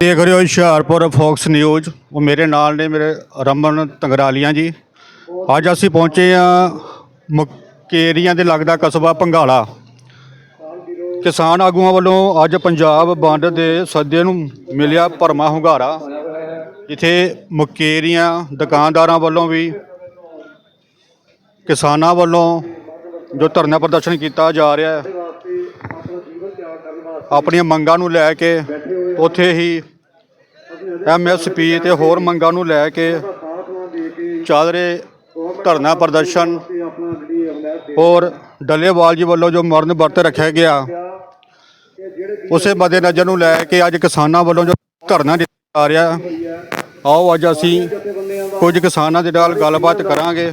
ਦੇਖ ਰਹੇ ਹੋ ਹੁਸ਼ਿਆਰਪੁਰ ਫੋਕਸ ਨਿਊਜ਼। ਉਹ ਮੇਰੇ ਨਾਲ ਨੇ ਮੇਰੇ ਰਮਨ ਤੰਗਰਾਲੀਆਂ ਜੀ। ਅੱਜ ਅਸੀਂ ਪਹੁੰਚੇ ਆ ਮੁਕੇਰੀਆਂ ਦੇ ਲੱਗਦਾ ਕਸਬਾ ਪੰਗਾਲਾ ਕਿਸਾਨ ਆਗੂਆਂ ਵੱਲੋਂ ਅੱਜ ਪੰਜਾਬ ਬੰਦ ਦੇ ਸੱਦੇ ਨੂੰ ਮਿਲਿਆ ਭਰਮਾ ਹੁੰਗਾਰਾ। ਜਿੱਥੇ ਮੁਕੇਰੀਆਂ ਦੁਕਾਨਦਾਰਾਂ ਵੱਲੋਂ ਵੀ ਕਿਸਾਨਾਂ ਵੱਲੋਂ ਜੋ ਧਰਨਾ ਪ੍ਰਦਰਸ਼ਨ ਕੀਤਾ ਜਾ ਰਿਹਾ ਹੈ, ਆਪਣੀਆਂ ਮੰਗਾਂ ਨੂੰ ਲੈ ਕੇ ਉੱਥੇ ਹੀ ਐਮਐਸਪੀ ਤੇ ਹੋਰ ਮੰਗਾਂ ਨੂੰ ਲੈ ਕੇ ਚੱਲ ਰਹੇ ਧਰਨਾ ਪ੍ਰਦਰਸ਼ਨ। ਔਰ ਡੱਲੇਵਾਲ ਜੀ ਵੱਲੋਂ ਜੋ ਮਰਨ ਵਰਤ ਰੱਖਿਆ ਗਿਆ, ਉਸੇ ਮੱਦੇ ਨਜ਼ਰ ਨੂੰ ਲੈ ਕੇ ਅੱਜ ਕਿਸਾਨਾਂ ਵੱਲੋਂ ਜੋ ਧਰਨਾ ਦਿੱਤਾ ਜਾ ਰਿਹਾ। ਆਓ ਅੱਜ ਅਸੀਂ ਕੁਝ ਕਿਸਾਨਾਂ ਦੇ ਨਾਲ ਗੱਲਬਾਤ ਕਰਾਂਗੇ।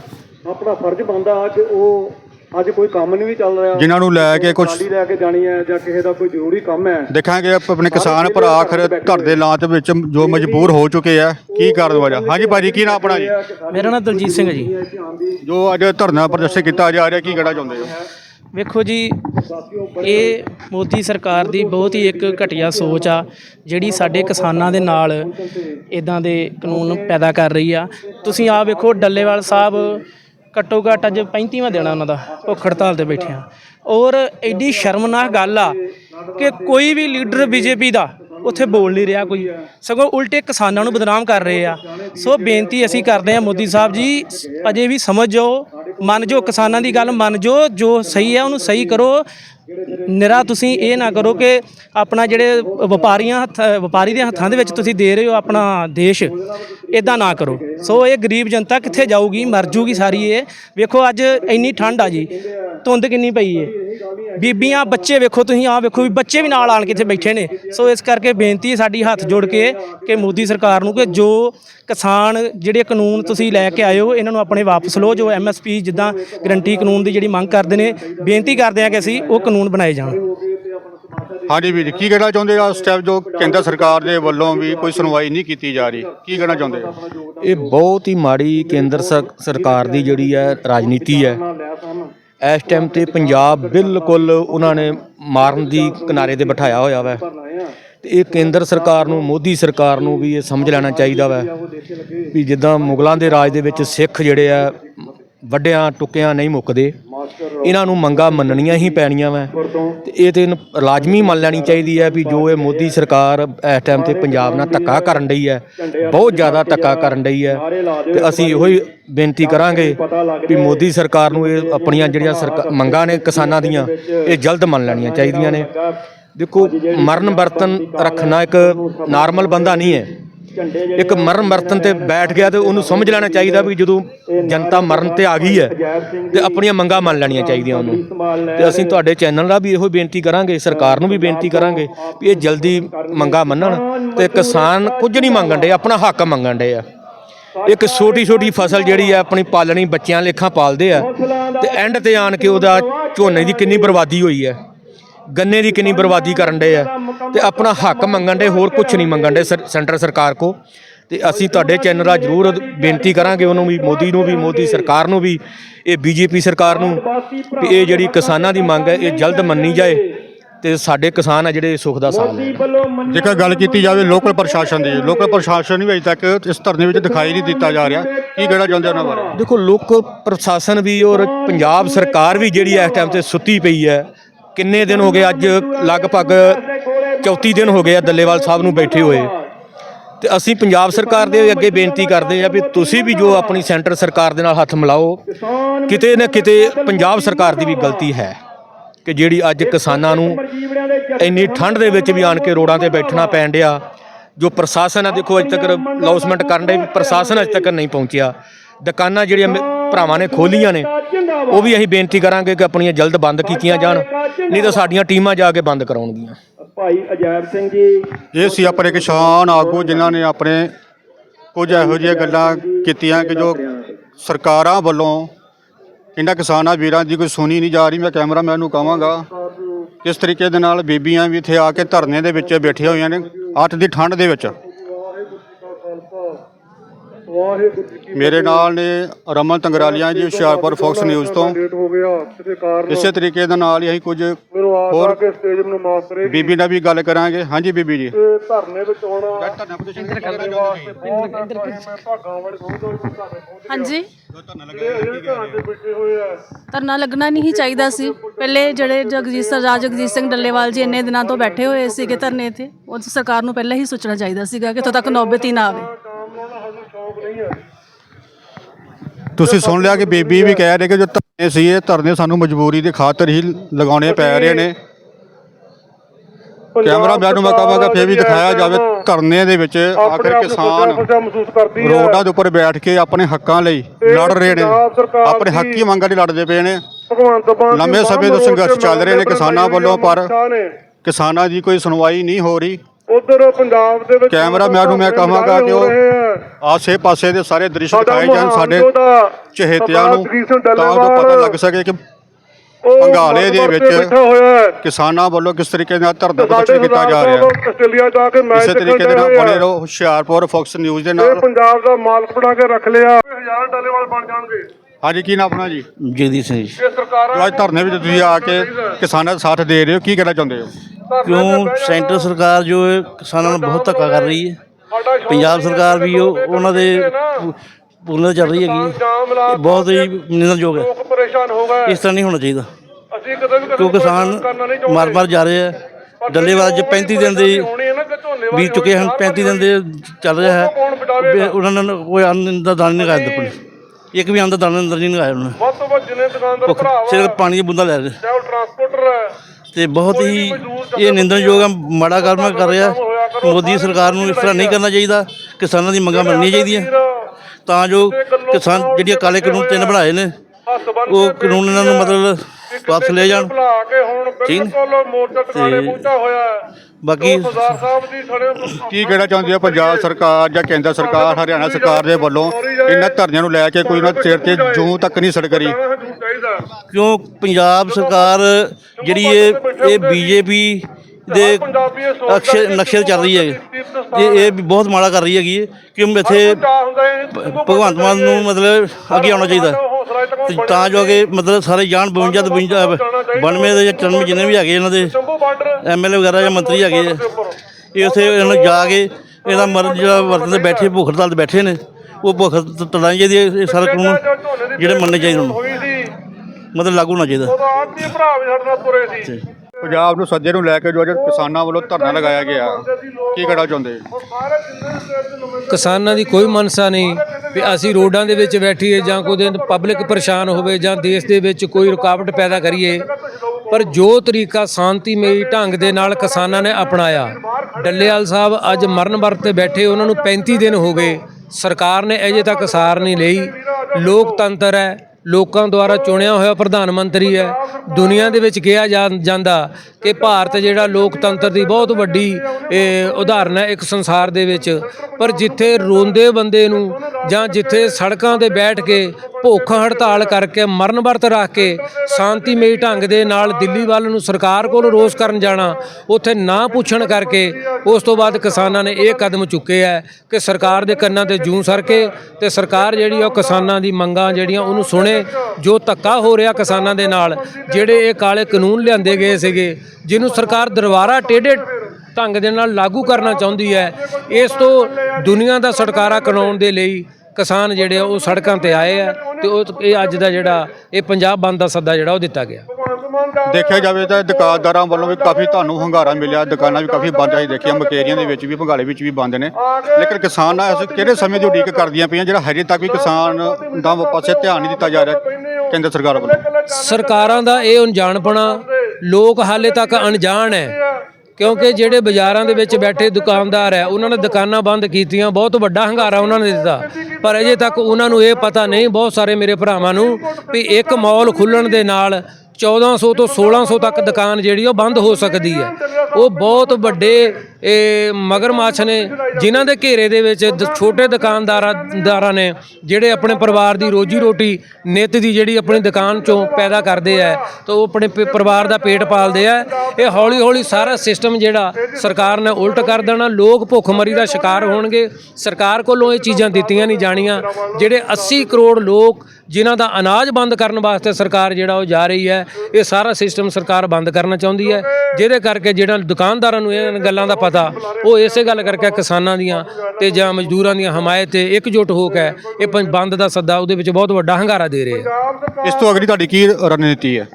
ਆਪਣਾ ਫਰਜ਼ ਬਣਦਾ ਅੱਜ ਉਹ ਅੱਜ ਕੋਈ ਕੰਮ ਨਹੀਂ ਵੀ ਚੱਲ ਰਿਹਾ। ਜਿਨ੍ਹਾਂ ਨੂੰ ਲੈ ਕੇ ਕੁਝ ਟਰਾਲੀ ਲੈ ਕੇ ਜਾਣੀ ਹੈ ਜਾਂ ਕਿਸੇ ਦਾ ਕੋਈ ਜ਼ਰੂਰੀ ਕੰਮ ਹੈ। ਦੇਖਾਂਗੇ ਆਪ- ਆਪਣੇ ਕਿਸਾਨ ਭਰਾ ਆਖਰ ਧਰ ਦੇ ਲਾਂ ਦੇ ਵਿੱਚ ਜੋ ਮਜਬੂਰ ਹੋ ਚੁੱਕੇ ਆ ਕੀ ਕਾਰਨ ਵਜ੍ਹਾ ਹਾਂਜੀ ਭਾਜੀ ਕੀ ਨਾਮ ਆਪਣਾ ਜੀ? ਮੇਰਾ ਨਾਮ ਦਲਜੀਤ ਸਿੰਘ ਹੈ ਜੀ। ਜੋ ਅੱਜ ਧਰਨਾ ਪ੍ਰਦਰਸ਼ਨ ਕੀਤਾ ਜਾ ਰਿਹਾ ਕੀ ਕਹਿਣਾ ਚਾਹੁੰਦੇ ਹੋ? ਵੇਖੋ ਜੀ ਇਹ ਮੋਦੀ ਸਰਕਾਰ ਦੀ ਬਹੁਤ ਹੀ ਇੱਕ ਘਟੀਆ ਸੋਚ ਆ ਜਿਹੜੀ ਸਾਡੇ ਕਿਸਾਨਾਂ ਦੇ ਨਾਲ ਇਦਾਂ ਦੇ ਕਾਨੂੰਨ ਪੈਦਾ ਕਰ ਰਹੀ ਆ। ਤੁਸੀਂ ਆ ਵੇਖੋ ਡੱਲੇਵਾਲ ਸਾਹਿਬ ਘੱਟੋ ਘੱਟ ਅੱਜ 35ਵਾਂ ਦਿਨ ਆ ਉਹਨਾਂ ਦਾ ਭੁੱਖ ਹੜਤਾਲ ਤੇ ਬੈਠੇ ਆ। ਔਰ ਐਡੀ ਸ਼ਰਮਨਾਕ ਗੱਲ ਆ ਕਿ ਕੋਈ ਵੀ ਲੀਡਰ ਬੀਜੇਪੀ ਦਾ ਉੱਥੇ ਬੋਲ ਨਹੀਂ ਰਿਹਾ ਕੋਈ। ਸਗੋਂ ਉਲਟੇ ਕਿਸਾਨਾਂ ਨੂੰ ਬਦਨਾਮ ਕਰ ਰਹੇ ਆ। ਸੋ ਬੇਨਤੀ ਅਸੀਂ ਕਰਦੇ ਆ ਮੋਦੀ ਸਾਹਿਬ ਜੀ, ਅਜੇ ਵੀ ਸਮਝ ਜਾਓ ਮੰਨ ਜੋ ਕਿਸਾਨਾਂ ਦੀ ਗੱਲ ਮੰਨ ਜੋ ਜੋ ਸਹੀ ਹੈ ਉਹਨੂੰ ਸਹੀ ਕਰੋ। ਨਿਰਾ ਤੁਸੀਂ ਇਹ ਨਾ ਕਰੋ ਕਿ ਆਪਣਾ ਜਿਹੜੇ ਵਪਾਰੀਆਂ ਹੱਥ ਵਪਾਰੀ ਦੇ ਹੱਥਾਂ ਦੇ ਵਿੱਚ ਤੁਸੀਂ ਦੇ ਰਹੇ ਹੋ ਆਪਣਾ ਦੇਸ਼ ਇਦਾਂ ਨਾ ਕਰੋ। ਸੋ ਇਹ ਗਰੀਬ ਜਨਤਾ ਕਿੱਥੇ ਜਾਊਗੀ, ਮਰ ਜੂਗੀ ਸਾਰੀ ਇਹ। ਵੇਖੋ, ਅੱਜ ਇੰਨੀ ਠੰਡ ਆ ਜੀ, ਧੁੰਦ ਕਿੰਨੀ ਪਈ ਏ। ਬੀਬੀਆਂ, ਬੱਚੇ ਵੇਖੋ ਤੁਸੀਂ ਆ ਵੇਖੋ ਵੀ ਬੱਚੇ ਵੀ ਨਾਲ ਆਣ ਕੇ ਇੱਥੇ ਬੈਠੇ ਨੇ। ਸੋ ਇਸ ਕਰਕੇ ਬੇਨਤੀ ਹੈ ਸਾਡੀ ਹੱਥ ਜੋੜ ਕੇ ਕਿ ਮੋਦੀ ਸਰਕਾਰ ਨੂੰ ਕਿ ਜੋ ਕਿਸਾਨ ਜਿਹੜੇ ਕਾਨੂੰਨ ਤੁਸੀਂ ਲੈ ਕੇ ਆਏ ਹੋ, ਇਹਨਾਂ ਨੂੰ ਆਪਣੇ ਵਾਪਸ ਲਓ। ਜੋ ਐਮਐਸਪੀ ਜਿੱਦਾਂ ਗਰੰਟੀ ਕਾਨੂੰਨ ਦੀ ਜਿਹੜੀ ਮੰਗ ਕਰਦੇ ਨੇ, ਬੇਨਤੀ ਕਰਦੇ ਆ ਕਿ ਅਸੀਂ ਉਹ ਕਾਨੂੰਨ ਬਣਾਏ ਜਾਣ। ਹਾਂਜੀ ਵੀਰ ਕੀ ਕਹਿਣਾ ਚਾਹੁੰਦੇ ਆ? ਟਾਈਮ ਜੋ ਕੇਂਦਰ ਸਰਕਾਰ ਦੇ ਵੱਲੋਂ ਵੀ ਕੋਈ ਸੁਣਵਾਈ ਨਹੀਂ ਕੀਤੀ ਜਾ ਰਹੀ। ਕੀ ਕਹਿਣਾ ਚਾਹੁੰਦੇ ਇਹ ਬਹੁਤ ਹੀ ਮਾੜੀ ਕੇਂਦਰ ਸਰ- ਸਰਕਾਰ ਦੀ ਜਿਹੜੀ ਹੈ ਰਾਜਨੀਤੀ ਹੈ। ਇਸ ਟਾਈਮ ਤੇ ਪੰਜਾਬ ਬਿਲਕੁਲ ਉਹਨਾਂ ਨੇ ਮਾਰਨ ਦੀ ਕਿਨਾਰੇ ਤੇ ਬਿਠਾਇਆ ਹੋਇਆ ਵਾ। ਤੇ ਇਹ ਕੇਂਦਰ ਸਰਕਾਰ ਨੂੰ ਮੋਦੀ ਸਰਕਾਰ ਨੂੰ ਵੀ ਇਹ ਸਮਝ ਲੈਣਾ ਚਾਹੀਦਾ ਵਾ। ਵੀ ਜਿੱਦਾਂ ਮੁਗਲਾਂ ਦੇ ਰਾਜ ਦੇ ਵਿੱਚ ਸਿੱਖ ਜਿਹੜੇ ਆ ਵੱਡਿਆਂ ਟੁੱਕਿਆਂ ਨਹੀਂ ਮੁੱਕਦੇ। ਇਹਨਾਂ ਨੂੰ ਮੰਗਾ ਮੰਨਣੀਆਂ ਹੀ ਪੈਣੀਆਂ ਵਾ। ਤੇ ਇਹ ਤੇ ਇਹਨੂੰ ਲਾਜ਼ਮੀ ਮੰਨ ਲੈਣੀ ਚਾਹੀਦੀ ਹੈ ਵੀ ਜੋ ਇਹ ਮੋਦੀ ਸਰਕਾਰ ਇਸ ਟਾਈਮ ਤੇ ਪੰਜਾਬ ਨਾਲ ਧੱਕਾ ਕਰਨ ਡਈ ਹੈ, ਬਹੁਤ ਜ਼ਿਆਦਾ ਧੱਕਾ ਕਰਨ ਡਈ ਹੈ। ਤੇ ਅਸੀਂ ਇਹੋ ਹੀ ਬੇਨਤੀ ਕਰਾਂਗੇ ਵੀ ਮੋਦੀ ਸਰਕਾਰ ਨੂੰ ਇਹ ਆਪਣੀਆਂ ਜਿਹੜੀਆਂ ਸਰਕਾ- ਮੰਗਾਂ ਨੇ ਕਿਸਾਨਾਂ ਦੀਆਂ, ਇਹ ਜਲਦ ਮੰਨ ਲੈਣੀਆਂ ਚਾਹੀਦੀਆਂ ਨੇ। ਦੇਖੋ, ਮਰਨ ਬਰਤਨ ਰੱਖਣਾ ਇੱਕ ਨਾਰਮਲ ਬੰਦਾ ਨਹੀਂ ਹੈ। ਇੱਕ ਮਰਨ ਵਰਤਨ ਤੇ ਬੈਠ ਗਿਆ ਤੇ ਉਹਨੂੰ ਸਮਝ ਲੈਣਾ ਚਾਹੀਦਾ ਵੀ ਜਦੋਂ ਜਨਤਾ ਮਰਨ ਤੇ ਆ ਗਈ ਹੈ ਤੇ ਆਪਣੀਆਂ ਮੰਗਾਂ ਮੰਨ ਲੈਣੀਆਂ ਚਾਹੀਦੀਆਂ ਉਹਨੂੰ। ਤੇ ਅਸੀਂ ਤੁਹਾਡੇ ਚੈਨਲ ਨਾਲ ਵੀ ਇਹੋ ਬੇਨਤੀ ਕਰਾਂਗੇ ਸਰਕਾਰ ਨੂੰ ਵੀ ਬੇਨਤੀ ਕਰਾਂਗੇ ਵੀ ਇਹ ਜਲਦੀ ਮੰਗਾਂ ਮੰਨਣ ਤੇ ਕਿਸਾਨ ਕੁਝ ਨਹੀਂ ਮੰਗਣ ਡੇ ਆਪਣਾ ਹੱਕ ਮੰਗਣ ਡੇ ਆ। ਇੱਕ ਛੋਟੀ ਛੋਟੀ ਫਸਲ ਜਿਹੜੀ ਆ ਆਪਣੀ ਪਾਲਣੀ ਬੱਚਿਆਂ ਲੇਖਾਂ ਪਾਲਦੇ ਆ ਤੇ ਐਂਡ ਤੇ ਆਣ ਕੇ ਉਹਦਾ ਝੋਨੇ ਦੀ ਕਿੰਨੀ ਬਰਬਾਦੀ ਹੋਈ ਹੈ। ਗੰਨੇ ਦੀ ਕਿੰਨੀ ਬਰਬਾਦੀ ਕਰਨ ਡੇ ਆ ਤੇ ਆਪਣਾ ਹੱਕ ਮੰਗਣ ਦੇ ਹੋਰ ਕੁਝ ਨਹੀਂ ਮੰਗਣ ਦੇ ਸੈਂਟਰ ਸਰਕਾਰ ਕੋ। ਤੇ ਅਸੀਂ ਤੁਹਾਡੇ ਚੈਨਲ ਆ ਜ਼ਰੂਰ ਬੇਨਤੀ ਕਰਾਂਗੇ ਉਹਨੂੰ ਵੀ ਮੋਦੀ ਨੂੰ ਵੀ ਮੋਦੀ ਸਰਕਾਰ ਨੂੰ ਵੀ ਇਹ ਬੀਜੇਪੀ ਸਰਕਾਰ ਨੂੰ ਵੀ ਇਹ ਜਿਹੜੀ ਕਿਸਾਨਾਂ ਦੀ ਮੰਗ ਹੈ ਇਹ ਜਲਦ ਮੰਨੀ ਜਾਏ ਤੇ ਸਾਡੇ ਕਿਸਾਨ ਆ ਜਿਹੜੇ ਸੁੱਖ ਦਾ ਸਾਹ ਲੈਣ ਜੇਕਰ ਗੱਲ ਕੀਤੀ ਜਾਵੇ ਲੋਕਲ ਪ੍ਰਸ਼ਾਸਨ ਦੀ ਲੋਕਲ ਪ੍ਰਸ਼ਾਸਨ ਵੀ ਅਜੇ ਤੱਕ ਇਸ ਧਰਨੇ ਵਿੱਚ ਦਿਖਾਈ ਨਹੀਂ ਦਿੱਤਾ ਜਾ ਰਿਹਾ। ਕੀ ਕਹਿਣਾ ਚਾਹੁੰਦੇ ਉਹਨਾਂ ਬਾਰੇ? ਦੇਖੋ ਲੋਕ ਪ੍ਰਸ਼ਾਸਨ ਵੀ ਔਰ ਪੰਜਾਬ ਸਰਕਾਰ ਵੀ ਜਿਹੜੀ ਇਸ ਟਾਈਮ ਤੇ ਸੁੱਤੀ ਪਈ ਹੈ ਕਿੰਨੇ ਦਿਨ ਹੋ ਗਏ ਅੱਜ? ਲਗਭਗ 34 ਦਿਨ ਹੋ ਗਏ ਆ ਦੱਲੇਵਾਲ ਸਾਹਿਬ ਨੂੰ ਬੈਠੇ ਹੋਏ। ਤੇ ਅਸੀਂ ਪੰਜਾਬ ਸਰਕਾਰ ਦੇ ਅੱਗੇ ਬੇਨਤੀ ਕਰਦੇ ਆ ਵੀ ਤੁਸੀਂ ਵੀ ਜੋ ਆਪਣੀ ਸੈਂਟਰ ਸਰਕਾਰ ਦੇ ਨਾਲ ਹੱਥ ਮਿਲਾਓ। ਕਿਤੇ ਨਾ ਕਿਤੇ ਪੰਜਾਬ ਸਰਕਾਰ ਦੀ ਵੀ ਗਲਤੀ ਹੈ ਕਿ ਜਿਹੜੀ ਅੱਜ ਕਿਸਾਨਾਂ ਨੂੰ ਇੰਨੀ ਠੰਡ ਦੇ ਵਿੱਚ ਵੀ ਆਣ ਕੇ ਰੋਡਾਂ ਤੇ ਬੈਠਣਾ ਪੈਣ ਡਿਆ, ਜੋ ਪ੍ਰਸ਼ਾਸਨ ਆ ਦੇਖੋ ਅਜੇ ਤੱਕ ਲੌਸਮੈਂਟ ਕਰਨ ਦੇ ਪ੍ਰਸ਼ਾਸਨ ਅਜੇ ਤੱਕ ਨਹੀਂ ਪਹੁੰਚਿਆ। ਦੁਕਾਨਾਂ ਜਿਹੜੀਆਂ ਮੇ- ਭਰਾਵਾਂ ਨੇ ਖੋਲੀਆਂ ਨੇ। ਉਹ ਵੀ ਅਸੀਂ ਬੇਨਤੀ ਕਰਾਂਗੇ ਕਿ ਆਪਣੀਆਂ ਜਲਦ ਬੰਦ ਕੀਤੀਆਂ ਜਾਣ। ਨਹੀਂ ਤਾਂ ਸਾਡੀਆਂ ਟੀਮਾਂ ਜਾ ਕੇ ਬੰਦ ਕਰਾਉਣਗੀਆਂ। ਭਾਈ ਅਜੈਬ ਸਿੰਘ ਜੀ ਇਹ ਸੀ ਆਪਣੇ ਕਿਸਾਨ ਆਗੂ ਜਿਨ੍ਹਾਂ ਨੇ ਆਪਣੇ ਕੁਝ ਇਹੋ ਜਿਹੀਆਂ ਗੱਲਾਂ ਕੀਤੀਆਂ ਕਿ ਜੋ ਸਰਕਾਰਾਂ ਵੱਲੋਂ ਇਹਨਾਂ ਕਿਸਾਨਾਂ ਵੀਰਾਂ ਦੀ ਕੋਈ ਸੁਣੀ ਨਹੀਂ ਜਾ ਰਹੀ। ਮੈਂ ਕੈਮਰਾਮੈਨ ਨੂੰ ਕਹਾਂਗਾ ਕਿਸ ਤਰੀਕੇ ਦੇ ਨਾਲ ਬੀਬੀਆਂ ਵੀ ਇੱਥੇ ਆ ਕੇ ਧਰਨੇ ਦੇ ਵਿੱਚ ਬੈਠੀਆਂ ਹੋਈਆਂ ਨੇ ਅੱਠ ਦੀ ਠੰਡ ਦੇ ਵਿੱਚ। ਵਾਹਿਗੁਰੂ ਜੀ ਕੀ ਮੇਰੇ ਨਾਲ ਨੇ ਰਮਨ ਤੰਗਰਾਲੀਆਂ ਜੀ, ਹੁਸ਼ਿਆਰਪੁਰ ਫੋਕਸ ਨਿਊਜ਼ ਤੋਂ। ਲੇਟ ਹੋ ਗਿਆ ਕਿਸੇ ਕਾਰਨ ਇਸੇ ਤਰੀਕੇ ਦੇ ਨਾਲ ਹੀ ਕੁਝ ਮੈਨੂੰ ਆਸ ਹੋਰ- ਕਿ ਸਟੇਜ ਮੈਨੂੰ ਮਾਫ ਕਰੇਗੀ ਬੀਬੀ ਨਾਲ ਵੀ ਗੱਲ ਕਰਾਂਗੇ। ਹਾਂਜੀ, ਬੀਬੀ ਜੀ। ਤੇ ਧਰਨੇ ਵਿੱਚ ਆਉਣਾ ਧਰਨੇ ਵਾਸਤੇ ਬਹੁਤ ਮੈਂ ਭਾਗਾਂ ਵਾਲੇ ਸਮਝਦਾ ਹਾਂ ਧਰਨੇ ਪਹੁੰਚ ਹਾਂਜੀ। ਜਿਹੜੇ ਘਰਾਂ ਤੇ ਬੈਠੇ ਹੋਏ ਆ ਧਰਨਾ ਲੱਗਣਾ ਨਹੀਂ ਚਾਹੀਦਾ ਸੀ। ਪਹਿਲੇ ਜਿਹੜੇ ਜਗਜੀਤ ਸਰਦਾਰ ਜਗਜੀਤ ਸਿੰਘ ਡੱਲੇਵਾਲ ਜੀ ਇੰਨੇ ਦਿਨਾਂ ਤੋਂ ਬੈਠੇ ਹੋਏ ਸੀਗੇ ਧਰਨੇ ਤੇ, ਉਹ ਸਰਕਾਰ ਨੂੰ ਪਹਿਲਾਂ ਹੀ ਸੋਚਣਾ ਚਾਹੀਦਾ ਸੀਗਾ ਕਿ ਇੱਥੋਂ ਤੱਕ ਨੌਬਤ ਹੀ ਨਾ ਆਵੇ। ਤੁਸੀਂ ਸੁਣ ਲਿਆ ਕਿ ਬੀਬੀ ਵੀ ਕਹਿ ਰਹੇ ਕਿ ਜੋ ਧਰਨੇ ਸੀ ਇਹ ਧਰਨੇ ਸਾਨੂੰ ਮਜਬੂਰੀ ਦੇ ਖਾਤਰ ਹੀ ਲਗਾਉਣੇ ਪੈ ਰਹੇ ਨੇ। ਕੈਮਰਾ ਮੈਨ ਨੂੰ ਮੈਂ ਕਹਾਂਗਾ ਫੇਰ ਵੀ ਦਿਖਾਇਆ ਜਾਵੇ ਧਰਨੇ ਦੇ ਵਿੱਚ ਆਖਰ ਕਿਸਾਨ ਰੋਡਾਂ ਦੇ ਉੱਪਰ ਬੈਠ ਕੇ ਆਪਣੇ ਹੱਕਾਂ ਲਈ ਲੜ ਰਹੇ ਨੇ। ਆਪਣੇ ਹੱਕੀ ਮੰਗਾਂ ਲਈ ਲੜਦੇ ਪਏ ਨੇ। ਲੰਮੇ ਸਮੇਂ ਤੋਂ ਸੰਘਰਸ਼ ਚੱਲ ਰਹੇ ਨੇ ਕਿਸਾਨਾਂ ਵੱਲੋਂ ਪਰ ਕਿਸਾਨਾਂ ਦੀ ਕੋਈ ਸੁਣਵਾਈ ਨਹੀਂ ਹੋ ਰਹੀ। ਉਧਰ ਪੰਜਾਬ ਦੇ ਵਿੱਚ ਕੈਮਰਾ ਮੈਨ ਨੂੰ ਮੈਂ ਕਹਾਂਗਾ ਕਿ ਉਹ ਆਸੇ ਪਾਸੇ ਦੇ ਸਾਰੇ ਦ੍ਰਿਸ਼ ਦਿਖਾਏ ਜਾਣ ਸਾਡੇ ਚਹੇਤਿਆਂ ਨੂੰ ਤਾਂ ਜੋ ਪਤਾ ਲੱਗ ਸਕੇ ਕਿ ਭੰਗਾਲੇ ਦੇ ਵਿੱਚ ਬੈਠਾ ਹੋਇਆ ਹੈ। ਕਿਸਾਨਾਂ ਵੱਲੋਂ ਕਿਸ ਤਰੀਕੇ ਨਾਲ ਧਰਨਾ ਪ੍ਰਦਰਸ਼ਨ ਕੀਤਾ ਜਾ ਰਿਹਾ ਹੈ। ਆਸਟ੍ਰੇਲੀਆ ਜਾ ਕੇ ਮੈਚ ਇਸੇ ਤਰੀਕੇ ਦੇ ਨਾਲ ਬਣੇ ਰਹੋ ਹੁਸ਼ਿਆਰਪੁਰ ਫੋਕਸ ਨਿਊਜ਼ ਦੇ ਇਹ ਨਾਲ ਪੰਜਾਬ ਦਾ ਮਾਲਕ ਬਣਾ ਕੇ ਰੱਖ ਲਿਆ। ਹਜ਼ਾਰ ਡਾਲੇ ਵਾਲ ਬਣ ਜਾਣਗੇ। ਹਾਂਜੀ ਕੀ ਨਾਮ ਆਪਣਾ ਜੀ? ਜਗਦੀਪ ਸਿੰਘ ਜੀ। ਸਰਕਾਰਾਂ ਅੱਜ ਧਰਨੇ ਵਿੱਚ ਤੁਸੀਂ ਆ ਕੇ ਕਿਸਾਨਾਂ ਦਾ ਸਾਥ ਦੇ ਰਹੇ ਹੋ ਕੀ ਕਹਿਣਾ ਚਾਹੁੰਦੇ ਹੋ? ਕਿਉਂ ਸੈਂਟਰ ਸਰਕਾਰ ਜੋ ਹੈ ਕਿਸਾਨਾਂ ਨਾਲ ਬਹੁਤ ਧੱਕਾ ਕਰ ਰਹੀ ਹੈ। ਪੰਜਾਬ ਸਰਕਾਰ ਵੀ ਉਹ ਉਹਨਾਂ ਦੇ ਪੂਰਨ ਚੱਲ ਰਹੀ ਹੈਗੀ। ਇਹ ਬਹੁਤ ਹੀ ਨਿੰਦਣਯੋਗ ਹੈ। ਇਸ ਤਰ੍ਹਾਂ ਨਹੀਂ ਹੋਣਾ ਚਾਹੀਦਾ। ਵੀ ਕਿਉਂ ਕਿਸਾਨ ਮਰ ਮਰ ਜਾ ਰਹੇ ਆ। ਡੱਲੇਵਾਲ ਚ 35 ਦਿਨ ਦੇ ਨਾ ਬੀਤ ਚੁੱਕੇ ਹਨ 35 ਦਿਨ ਦੇ ਚੱਲ ਰਿਹਾ ਹੈ। ਵੀ ਉਹਨਾਂ ਨੇ ਕੋਈ ਅੰਨ ਦਾ ਦਾਣਾ ਨਹੀਂ ਦਿੱਤਾ ਪੁਲਿਸ ਇੱਕ ਵੀ ਅੰਨ ਦਾ ਦਾਣਾ ਅੰਦਰ ਨਹੀਂ ਲਗਾਇਆ ਉਹਨਾਂ ਨੇ। ਵੱਧ ਤੋਂ ਵੱਧ ਜਿੰਨੇ ਦੁਕਾਨਦਾਰ ਭਰਾ ਵਾ ਸਿਰਫ ਪਾਣੀ ਦੀ ਬੂੰਦਾਂ ਲੈ ਰਹੇ। ਚਾਹੇ ਟਰਾਂਸਪੋਰਟਰ ਹੈ। ਤੇ ਬਹੁਤ ਹੀ ਇਹ ਨਿੰਦਣਯੋਗ ਮਾੜਾ ਕੰਮ ਕਰ ਰਿਹਾ। ਮੋਦੀ ਸਰਕਾਰ ਨੂੰ ਇਸ ਤਰ੍ਹਾਂ ਨਹੀਂ ਕਰਨਾ ਚਾਹੀਦਾ। ਕਿਸਾਨਾਂ ਦੀ ਮੰਗਾਂ ਮੰਨਣੀਆਂ ਚਾਹੀਦੀਆਂ। ਤਾਂ ਜੋ ਕਿਸਾਨ ਜਿਹੜੀਆਂ ਕਾਲੇ ਕਾਨੂੰਨ ਤਿੰਨ ਬਣਾਏ ਨੇ ਉਹ ਕਾਨੂੰਨ ਇਹਨਾਂ ਨੂੰ ਮਤਲਬ ਵਾਪਸ ਲੈ ਜਾਣ। ਭੁਲਾ ਕੇ ਹੁਣ ਬਿਲਕੁਲ ਮੋਰਚਾ ਟਿਕਾਣੇ ਪਹੁੰਚਾ ਹੋਇਆ। ਹੈ ਬਾਕੀ ਸਰਦਾਰ ਸਾਹਿਬ ਦੀ ਸਾਡੇ ਕੀ ਕਹਿਣਾ ਚਾਹੁੰਦੇ ਹੋ ਪੰਜਾਬ ਸਰਕਾਰ ਜਾਂ ਕੇਂਦਰ ਸਰਕਾਰ ਹਰਿਆਣਾ ਸਰਕਾਰ ਦੇ ਵੱਲੋਂ ਇਹਨਾਂ ਧਰਨਿਆਂ ਨੂੰ ਲੈ ਕੇ ਕੋਈ ਨਾ ਚਿਰ ਤੇ ਜੂੰ ਤੱਕ ਨਹੀਂ ਸੜਕ ਰਹੀ। ਕਿਉਂ ਪੰਜਾਬ ਸਰਕਾਰ ਜਿਹੜੀ ਇਹ ਇਹ ਬੀਜੇਪੀ ਦੇ ਅਕਸ਼ੇ ਨਕਸ਼ੇ ਤੇ ਚੱਲ ਰਹੀ ਹੈ। ਇਹ ਇਹ ਵੀ ਬਹੁਤ ਮਾੜਾ ਕਰ ਰਹੀ ਹੈਗੀ ਹੈ ਕਿ ਇੱਥੇ ਭਗਵੰਤ ਮਾਨ ਨੂੰ ਮਤਲਬ ਅੱਗੇ ਆਉਣਾ ਚਾਹੀਦਾ। ਤੇ ਤਾਂ ਜੋ ਕਿ ਮਤਲਬ ਸਾਰੇ ਜਾਣ 52 ਤੇ 52 92 ਦੇ ਜਾਂ 94 ਜਿੰਨੇ ਵੀ ਹੈਗੇ ਇਹਨਾਂ ਦੇ ਐਮਐਲਏ ਵਗੈਰਾ ਜਾਂ ਮੰਤਰੀ ਹੈਗੇ ਆ। ਇਹ ਉੱਥੇ ਇਹਨਾਂ ਨੂੰ ਜਾ ਕੇ ਇਹਦਾ ਮਰਨ ਜਿਹੜਾ ਵਰਤਨ ਦੇ ਬੈਠੇ ਭੁੱਖ ਹੜਤਾਲ ਤੇ ਬੈਠੇ ਨੇ ਉਹ ਭੁੱਖ ਤੜਾਈ ਹੈ, ਇਹ ਸਾਰਾ ਕਾਨੂੰਨ ਜਿਹੜੇ ਮੰਨਣੇ ਚਾਹੀਦੇ ਸੀ ਮਤਲਬ ਲਾਗੂ ਹੋਣਾ ਚਾਹੀਦਾ। ਉਦੋਂ ਆਦਮੀ ਭਰਾ ਵੀ ਸਾਡੇ ਨਾਲ ਤੁਰੇ ਸੀ। ਪੰਜਾਬ ਨੂੰ ਸੱਜੇ ਨੂੰ ਲੈ ਕੇ ਜੋ ਅੱਜ ਕਿਸਾਨਾਂ ਵੱਲੋਂ ਧਰਨਾ ਲਗਾਇਆ ਗਿਆ ਕੀ ਕਹਿਣਾ ਚਾਹੁੰਦੇ? ਕਿਸਾਨਾਂ ਦੀ ਕੋਈ ਮਨਸਾ ਨਹੀਂ ਵੀ ਅਸੀਂ ਰੋਡਾਂ ਦੇ ਵਿੱਚ ਬੈਠੀਏ ਜਾਂ ਕੋਈ ਪਬਲਿਕ ਪਰੇਸ਼ਾਨ ਹੋਵੇ ਜਾਂ ਦੇਸ਼ ਦੇ ਵਿੱਚ ਕੋਈ ਰੁਕਾਵਟ ਪੈਦਾ ਕਰੀਏ ਪਰ ਜੋ ਤਰੀਕਾ ਸ਼ਾਂਤੀਮਈ ਢੰਗ ਦੇ ਨਾਲ ਕਿਸਾਨਾਂ ਨੇ ਅਪਣਾਇਆ। ਡੱਲੇਵਾਲ ਸਾਹਿਬ ਅੱਜ ਮਰਨ ਵਰਤ ਤੇ ਬੈਠੇ ਉਹਨਾਂ ਨੂੰ 35 ਦਿਨ ਹੋ ਗਏ। ਸਰਕਾਰ ਨੇ ਅਜੇ ਤੱਕ ਸਾਰ ਨਹੀਂ ਲਈ। ਲੋਕਤੰਤਰ ਹੈ। ਲੋਕਾਂ ਦੁਆਰਾ ਚੁਣਿਆ ਹੋਇਆ ਪ੍ਰਧਾਨ ਮੰਤਰੀ ਹੈ। ਦੁਨੀਆ ਦੇ ਵਿੱਚ ਕਿਹਾ ਜਾ- ਜਾਂਦਾ ਕਿ ਭਾਰਤ ਜਿਹੜਾ ਲੋਕਤੰਤਰ ਦੀ ਬਹੁਤ ਵੱਡੀ ਉਦਾਹਰਨ ਹੈ ਇੱਕ ਸੰਸਾਰ ਦੇ ਵਿੱਚ। ਪਰ ਜਿੱਥੇ ਰੋਂਦੇ ਬੰਦੇ ਨੂੰ ਜਾਂ ਜਿੱਥੇ ਸੜਕਾਂ ਤੇ ਬੈਠ ਕੇ ਭੁੱਖ ਹੜਤਾਲ ਕਰਕੇ ਮਰਨ ਵਰਤ ਰੱਖ ਕੇ ਸ਼ਾਂਤੀਮਈ ਢੰਗ ਦੇ ਨਾਲ ਦਿੱਲੀ ਵੱਲ ਨੂੰ ਸਰਕਾਰ ਕੋਲ ਰੋਸ ਕਰਨ ਜਾਣਾ, ਉੱਥੇ ਨਾ ਪੁੱਛਣ ਕਰਕੇ ਉਸ ਤੋਂ ਬਾਅਦ ਕਿਸਾਨਾਂ ਨੇ ਇਹ ਕਦਮ ਚੁੱਕੇ ਹੈ ਕਿ ਸਰਕਾਰ ਦੇ ਕੰਨਾਂ ਤੇ ਜੂੰ ਸਰਕੇ ਤੇ ਸਰਕਾਰ ਜਿਹੜੀ ਉਹ ਕਿਸਾਨਾਂ ਦੀ ਮੰਗਾਂ ਜਿਹੜੀਆਂ ਉਹਨੂੰ ਸੁਣੇ, ਜੋ ਧੱਕਾ ਹੋ ਰਿਹਾ ਕਿਸਾਨਾਂ ਦੇ ਨਾਲ, ਜਿਹੜੇ ਇਹ ਕਾਲੇ ਕਾਨੂੰਨ ਲਿਆਂਦੇ ਗਏ ਸੀਗੇ, ਜਿਹਨੂੰ ਸਰਕਾਰ ਦਰਬਾਰਾ ਟੇਢੇ ਢੰਗ ਦੇ ਨਾਲ ਲਾਗੂ ਕਰਨਾ ਚਾਹੁੰਦੀ ਹੈ, ਇਸ ਤੋਂ ਦੁਨੀਆ ਦਾ ਛੁਟਕਾਰਾ ਕਰਾਉਣ ਦੇ ਲਈ ਕਿਸਾਨ ਜਿਹੜੇ ਆ ਉਹ ਸੜਕਾਂ ਤੇ ਆਏ ਆ ਤੇ ਉਹ ਇਹ ਅੱਜ ਦਾ ਜਿਹੜਾ ਇਹ ਪੰਜਾਬ ਬੰਦ ਦਾ ਸੱਦਾ ਜਿਹੜਾ ਉਹ ਦਿੱਤਾ ਗਿਆ। ਦੇਖਿਆ ਜਾਵੇ ਤਾਂ ਦੁਕਾਨਦਾਰਾਂ ਵੱਲੋਂ ਵੀ ਕਾਫੀ ਤੁਹਾਨੂੰ ਹੰਗਾਰਾ ਮਿਲਿਆ ਦੁਕਾਨਾਂ ਵੀ ਕਾਫੀ ਬੰਦ ਆਈ ਦੇਖੀਆਂ ਮਕੇਰੀਆਂ ਦੇ ਵਿੱਚ ਵੀ ਭੰਗਾਲੇ ਵਿੱਚ ਵੀ ਬੰਦ ਨੇ। ਲੇਕਿਨ ਕਿਸਾਨ ਆ ਇਸ ਕਿਹੜੇ ਸਮੇਂ ਦੀ ਉਡੀਕ ਕਰਦੀਆਂ ਪਈਆਂ ਜਿਹੜਾ ਹਜੇ ਤੱਕ ਵੀ ਕਿਸਾਨ ਦਾ ਪਾਸੇ ਧਿਆਨ ਨਹੀਂ ਦਿੱਤਾ ਜਾ ਰਿਹਾ ਕੇਂਦਰ ਸਰਕਾਰ ਵੱਲੋਂ? ਸਰਕਾਰਾਂ ਦਾ ਇਹ ਅਣਜਾਣਪਣਾ ਲੋਕ ਹਾਲੇ ਤੱਕ ਅਣਜਾਣ ਹੈ। ਕਿਉਂਕਿ ਜਿਹੜੇ ਬਾਜ਼ਾਰਾਂ ਦੇ ਵਿੱਚ ਬੈਠੇ ਦੁਕਾਨਦਾਰ ਹੈ, ਉਹਨਾਂ ਨੇ ਦੁਕਾਨਾਂ ਬੰਦ ਕੀਤੀਆਂ, ਬਹੁਤ ਵੱਡਾ ਹੰਗਾਰਾ ਉਹਨਾਂ ਨੇ ਦਿੱਤਾ। ਪਰ ਅਜੇ ਤੱਕ ਉਹਨਾਂ ਨੂੰ ਇਹ ਪਤਾ ਨਹੀਂ, ਬਹੁਤ ਸਾਰੇ ਮੇਰੇ ਭਰਾਵਾਂ ਨੂੰ ਵੀ ਇੱਕ ਮਾਲ ਖੁੱਲਣ ਦੇ ਨਾਲ 1400 ਤੋਂ 1600 ਤੱਕ ਦੁਕਾਨ ਜਿਹੜੀ ਉਹ ਬੰਦ ਹੋ ਸਕਦੀ ਹੈ। ਉਹ ਬਹੁਤ ਵੱਡੇ, ਇਹ, ਮਗਰਮੱਛ ਨੇ, ਜਿਨ੍ਹਾਂ ਦੇ ਘੇਰੇ ਦੇ ਵਿੱਚ ਦ- ਛੋਟੇ ਦੁਕਾਨਦਾਰਾਂ, ਦਾਰਾਂ ਨੇ, ਜਿਹੜੇ ਆਪਣੇ ਪਰਿਵਾਰ ਦੀ ਰੋਜੀ ਰੋਟੀ ਨਿੱਤ ਦੀ ਜਿਹੜੀ ਆਪਣੀ ਦੁਕਾਨ ਚੋਂ ਪੈਦਾ ਕਰਦੇ ਆ, ਤਾਂ ਉਹ ਆਪਣੇ ਪ- ਪਰਿਵਾਰ ਦਾ ਪੇਟ ਪਾਲਦੇ ਆ। ਇਹ ਹੌਲੀ ਹੌਲੀ ਸਾਰਾ ਸਿਸਟਮ ਜਿਹੜਾ ਸਰਕਾਰ ਨੇ ਉਲਟ ਕਰ ਦੇਣਾ। ਲੋਕ ਭੁੱਖਮਰੀ ਦਾ ਸ਼ਿਕਾਰ ਹੋਣਗੇ। ਸਰਕਾਰ ਕੋਲੋਂ ਇਹ ਚੀਜ਼ਾਂ ਦਿੱਤੀਆਂ ਨਹੀਂ ਜਾਣੀਆਂ। ਜਿਹੜੇ 80 ਕਰੋੜ ਲੋਕ ਜਿਨ੍ਹਾਂ ਦਾ ਅਨਾਜ ਬੰਦ ਕਰਨ ਵਾਸਤੇ ਸਰਕਾਰ ਜਿਹੜਾ ਉਹ ਜਾ ਰਹੀ ਹੈ ਇਹ ਸਾਰਾ ਸਿਸਟਮ ਸਰਕਾਰ ਬੰਦ ਕਰਨਾ ਚਾਹੁੰਦੀ ਹੈ। ਜਿਹਦੇ ਕਰਕੇ ਜਿਹੜਾ ਦੁਕਾਨਦਾਰਾਂ ਨੂੰ ਇਹਨਾਂ ਗੱਲਾਂ ਦਾ ਪਤਾ ਉਹ ਇਸੇ ਗੱਲ ਕਰਕੇ ਕਿਸਾਨਾਂ ਦੀਆਂ ਤੇ ਜਾਂ ਮਜ਼ਦੂਰਾਂ ਦੀਆਂ ਹਮਾਇਤ ਤੇ ਇਕਜੁੱਟ ਹੋ ਕੇ ਇਹ ਬੰਦ ਦਾ ਸੱਦਾ ਉਹਦੇ ਵਿੱਚ ਬਹੁਤ ਵੱਡਾ ਹੰਗਾਰਾ ਦੇ ਰਹੇ ਇਸ ਤੋਂ ਅਗਲੀ ਤੁਹਾਡੀ ਕੀ ਰਣਨੀਤੀ ਹੈ?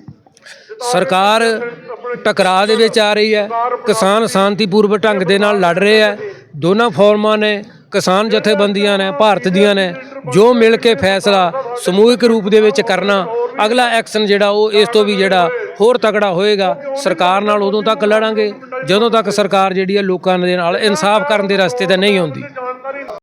ਸਰਕਾਰ ਟਕਰਾਅ ਦੇ ਵਿੱਚ ਆ ਰਹੀ ਹੈ। ਕਿਸਾਨ ਸ਼ਾਂਤੀਪੂਰਵਕ ਢੰਗ ਦੇ ਨਾਲ ਲੜ ਰਹੇ ਹੈ। ਦੋਨਾਂ ਫੋਰਮਾਂ ਨੇ ਕਿਸਾਨ ਜਥੇਬੰਦੀਆਂ ਨੇ, ਭਾਰਤ ਦੀਆਂ ਨੇ, ਜੋ ਮਿਲ ਕੇ ਫੈਸਲਾ ਸਮੂਹਿਕ ਰੂਪ ਦੇ ਵਿੱਚ ਕਰਨਾ, ਅਗਲਾ ਐਕਸ਼ਨ ਜਿਹੜਾ ਉਹ ਇਸ ਤੋਂ ਵੀ ਜਿਹੜਾ ਹੋਰ ਤਕੜਾ ਹੋਏਗਾ, ਸਰਕਾਰ ਨਾਲ ਉਦੋਂ ਤੱਕ ਲੜਾਂਗੇ, ਜਦੋਂ ਤੱਕ ਸਰਕਾਰ ਜਿਹੜੀ ਹੈ ਲੋਕਾਂ ਦੇ ਨਾਲ ਇਨਸਾਫ ਕਰਨ ਦੇ ਰਸਤੇ ਤੇ ਨਹੀਂ ਆਉਂਦੀ।